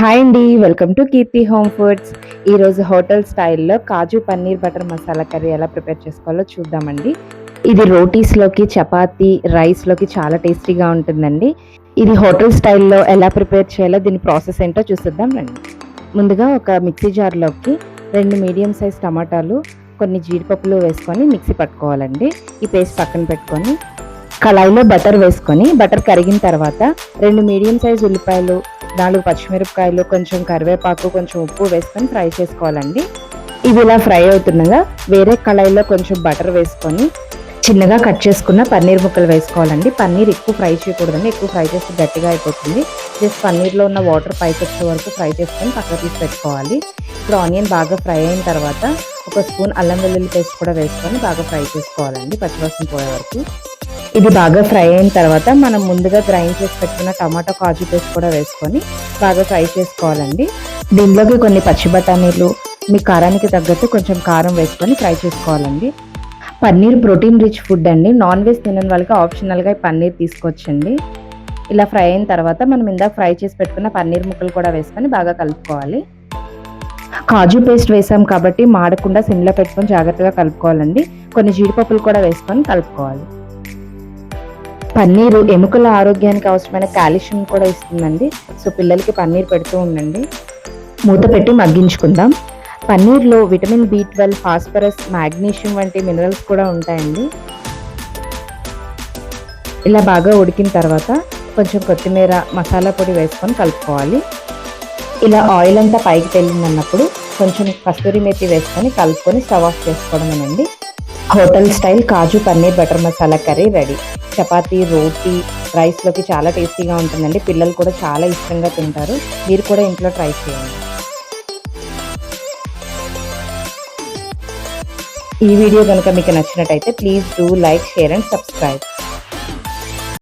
Hi అండి welcome to Keerthi home foods ఈరోజు hotel స్టైల్లో కాజు పన్నీర్ బటర్ మసాలా కర్రీ ఎలా ప్రిపేర్ చేసుకోవాలో చూద్దామండి. ఇది రోటీస్లోకి చపాతీ రైస్లోకి చాలా టేస్టీగా ఉంటుందండి. ఇది హోటల్ స్టైల్లో ఎలా ప్రిపేర్ చేయాలో దీని ప్రాసెస్ ఏంటో చూసిద్దాం రండి. ముందుగా ఒక మిక్సీ జార్లోకి రెండు మీడియం సైజ్ టమాటాలు కొన్ని జీడిపప్పులు వేసుకొని మిక్సీ పట్టుకోవాలండి. ఈ పేస్ట్ పక్కన పెట్టుకొని కళాయిలో బటర్ వేసుకొని బటర్ కరిగిన తర్వాత రెండు మీడియం సైజ్ ఉల్లిపాయలు నాలుగు పచ్చిమిరపకాయలు కొంచెం కరివేపాకు కొంచెం ఉప్పు వేసుకొని ఫ్రై చేసుకోవాలండి. ఇవి ఇలా ఫ్రై అవుతుండగా వేరే కళాయిలో కొంచెం బటర్ వేసుకొని చిన్నగా కట్ చేసుకున్న పన్నీర్ ముక్కలు వేసుకోవాలండి. పన్నీర్ ఎక్కువ ఫ్రై చేయకూడదండి. ఎక్కువ ఫ్రై చేస్తే గట్టిగా అయిపోతుంది. జస్ట్ పన్నీర్లో ఉన్న వాటర్ పైకి వచ్చే వరకు ఫ్రై చేసుకొని పక్కన తీసి పెట్టుకోవాలి. ఇప్పుడు ఆనియన్ బాగా ఫ్రై అయిన తర్వాత ఒక స్పూన్ అల్లం వెల్లుల్లి పేస్ట్ కూడా వేసుకొని బాగా ఫ్రై చేసుకోవాలండి. పచ్చివాసన పోయే వరకు. ఇది బాగా ఫ్రై అయిన తర్వాత మనం ముందుగా గ్రైండ్ చేసి పెట్టుకున్న టమాటో కాజు పేస్ట్ కూడా వేసుకొని బాగా ఫ్రై చేసుకోవాలండి. దీనిలోకి కొన్ని పచ్చి బఠానీలు మీ కారానికి తగ్గట్టు కొంచెం కారం వేసుకొని ఫ్రై చేసుకోవాలండి. పన్నీర్ ప్రోటీన్ రిచ్ ఫుడ్ అండి. నాన్ వెజ్ తినని వాళ్ళకి ఆప్షనల్గా ఈ పన్నీర్ తీసుకొచ్చండి. ఇలా ఫ్రై అయిన తర్వాత మనం ఇందాక ఫ్రై చేసి పెట్టుకున్న పన్నీర్ ముక్కలు కూడా వేసుకొని బాగా కలుపుకోవాలి. కాజు పేస్ట్ వేసాం కాబట్టి మాడకుండా సిమ్లో పెట్టుకొని జాగ్రత్తగా కలుపుకోవాలండి. కొన్ని జీడిపప్పులు కూడా వేసుకొని కలుపుకోవాలి. పన్నీరు ఎముకల ఆరోగ్యానికి అవసరమైన కాల్షియం కూడా ఇస్తుందండి. సో పిల్లలకి పన్నీర్ పెడుతూ ఉండండి. మూత పెట్టి మగ్గించుకుందాం. పన్నీర్లో vitamin B twelve phosphorus magnesium వంటి మినరల్స్ కూడా ఉంటాయండి. ఇలా బాగా ఉడికిన తర్వాత కొంచెం కొత్తిమీర మసాలా పొడి వేసుకొని కలుపుకోవాలి. ఇలా ఆయిల్ అంతా పైకి తెల్లిందన్నప్పుడు కొంచెం కస్తూరి మెతి వేసుకొని కలుపుకొని stove off చేసుకోవడమేనండి. Hotel style kaju paneer butter masala curry ready. Chapati roti రైస్లోకి చాలా టేస్టీగా ఉంటుందండి. పిల్లలు కూడా చాలా ఇష్టంగా తింటారు. మీరు కూడా ఇంట్లో ట్రై చేయండి. ఈ వీడియో కనుక మీకు నచ్చినట్టయితే please do like share and subscribe.